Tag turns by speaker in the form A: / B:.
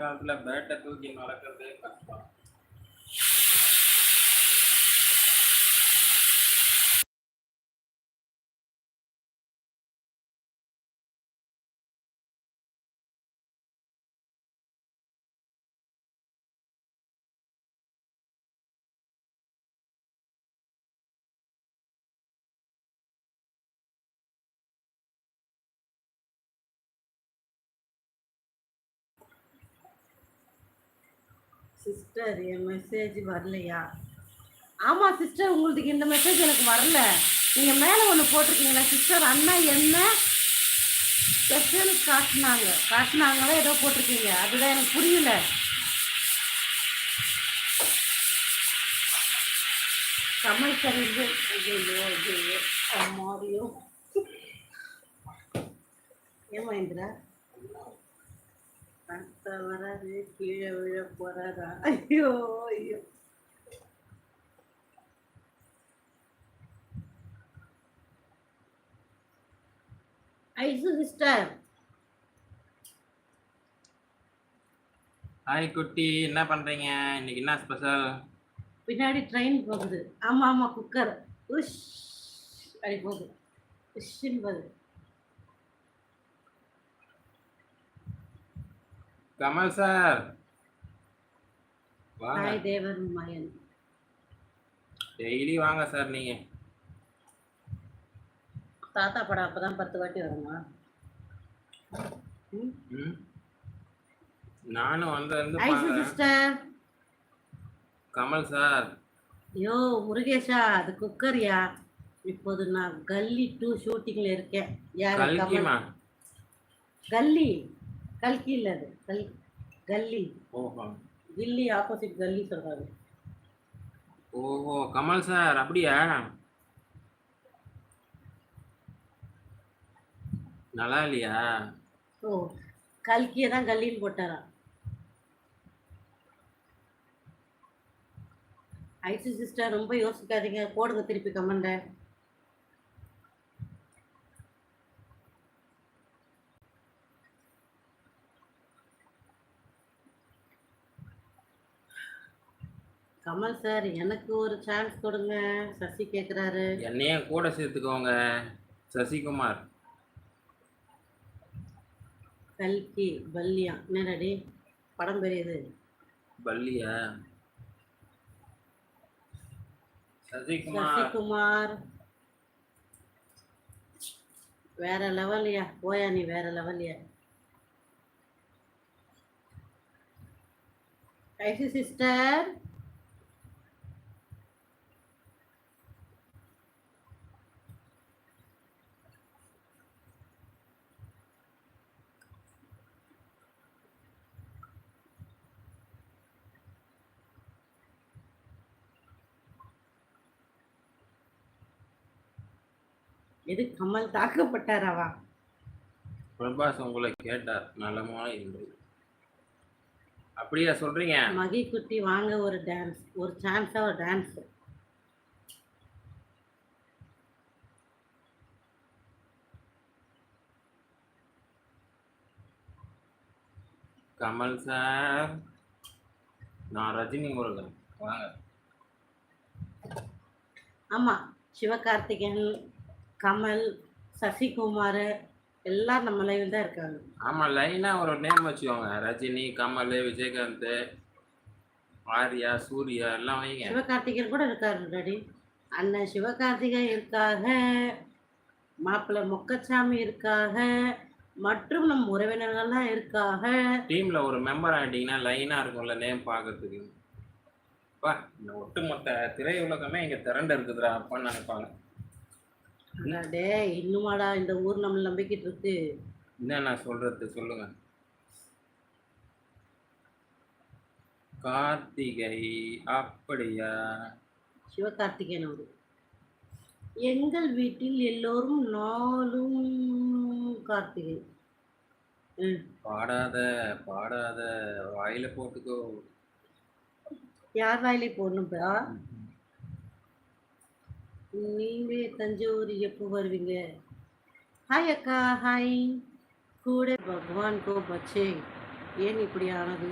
A: காலத்துல பேட்டை தூக்கி நடக்கிறதே கஷ்டம்
B: சிஸ்டர் என் மெசேஜ் வரலையா? ஆமாம் சிஸ்டர் உங்களுக்கு இந்த மெசேஜ் எனக்கு வரல. நீங்கள் மேலே ஒன்று போட்டிருக்கீங்களா சிஸ்டர் அண்ணா என்ன ஸ்பெஷல் காட்டினாங்க? காட்டினாங்களா ஏதோ போட்டிருக்கீங்க. அதுதான் எனக்கு புரியல. தமிழ் சரிந்து ஐயோ ஐயோ அம்மாடியோ. ஏமா இந்திரா? அத்தை வராது கீழே விழ போறாரா? ஐயோ ஐயோ. Ice sister.
A: ஹாய் குட்டி என்ன பண்றீங்க? இன்னைக்கு என்ன ஸ்பெஷல்?
B: பின்னாடி ட்ரெயின் போகுது. ஆமா ஆமா குக்கர். உஷ் அப்படி போகுது. உஷ்ன்னு போகுது
A: கமல் சார்.
B: ஹாய் தேவர் மயன்
A: டெய்லி வாங்க சார் நீங்க.
B: தாத்தா படம் அப்பதான் பத்து வாட்டி வருமா?
A: நானும் பாக்குறேன்.
B: சிஸ்டர்.
A: கமல் சார்.
B: ஐயோ முருகேஷா அது குக்கர்யா? இப்போது நான் கல்லி டூ ஷூட்டிங்ல இருக்கேன். யார் கல்லி. கல்கி இல்ல அது. கல் கல்லி.
A: ஓஹோ.
B: கில்லி ஆப்போசிட் கல்லி சொல்றாங்க
A: ஓஹோ கமல் சார் அப்படியா? நல்லா இல்லையா?
B: ஓ கல்கியை தான் கல்லின்னு போட்டாராம் ஐசி சிஸ்டர் ரொம்ப யோசிக்காதீங்க. போடுங்க திருப்பி கமெண்ட கமல் சார் எனக்கு ஒரு சான்ஸ் கொடுங்க. சசி கேக்குறாரு.
A: என்னையும் கூட சேர்த்துக்கோங்க. சசிகுமார்.
B: கல்கி பல்லியா. என்னடாடி படம் பெரியது
A: பல்லியா? சசிகுமார்.
B: சசிகுமார். வேற லெவல்யா போயா நீ வேற லெவல்யா ஐசி சிஸ்டர். எது கமல் தாக்கப்பட்டாராவா
A: பிரபாஸ் உங்களை கேட்டார் நலமா என்று அப்படியா சொல்றீங்க?
B: மகி குட்டி வாங்க ஒரு டான்ஸ் ஒரு சான்ஸா ஒரு டான்ஸ்
A: கமல் சார். நான் ரஜினி முருகன். வாங்க.
B: ஆமா சிவகார்த்திகேயன் கமல் சசிகுமார் எல்லாம் நம்ம லைவில் தான் இருக்காங்க.
A: ஆமா லைனா ஒரு நேம் வச்சுக்கோங்க. ரஜினி கமல் விஜயகாந்த் ஆர்யா சூர்யா எல்லாம் வைங்க.
B: சிவகார்த்திகேயன் கூட இருக்காரு டாடி அண்ணன் சிவகார்த்திகேயன் இருக்காக மாப்பிள்ளை மொக்கச்சாமி இருக்காக மற்றும் நம் உறவினர்கள்லாம் இருக்காக
A: டீம்ல ஒரு மெம்பர் ஆயிட்டீங்கன்னா லைனா இருக்கும்ல நேம் பார்க்கறதுக்கு. பா இந்த ஒட்டுமொத்த திரையுலகமே இங்க திரண்டு இருக்குதுடா அப்பான்னு நினைப்பாங்க.
B: டே இன்னுமாடா இந்த ஊர் நம்ம நம்பிக்கிட்டு இருக்கு.
A: என்ன நான் சொல்றது? சொல்லுங்க. கார்த்திகை அப்படியா?
B: சிவகார்த்திகேயன் அவரு எங்கள் வீட்டில் எல்லோரும் நாளும் கார்த்திகை.
A: பாடாத பாடாத வாயில போட்டுக்கோ.
B: யார் வாயிலே போடணும்ப்பா நீங்களே தஞ்சாவூர் எப்போ வருவீங்க? ஹாய் அக்கா ஹாய் கூட பகவான் கோ பச்சே ஏன் இப்படி ஆனது?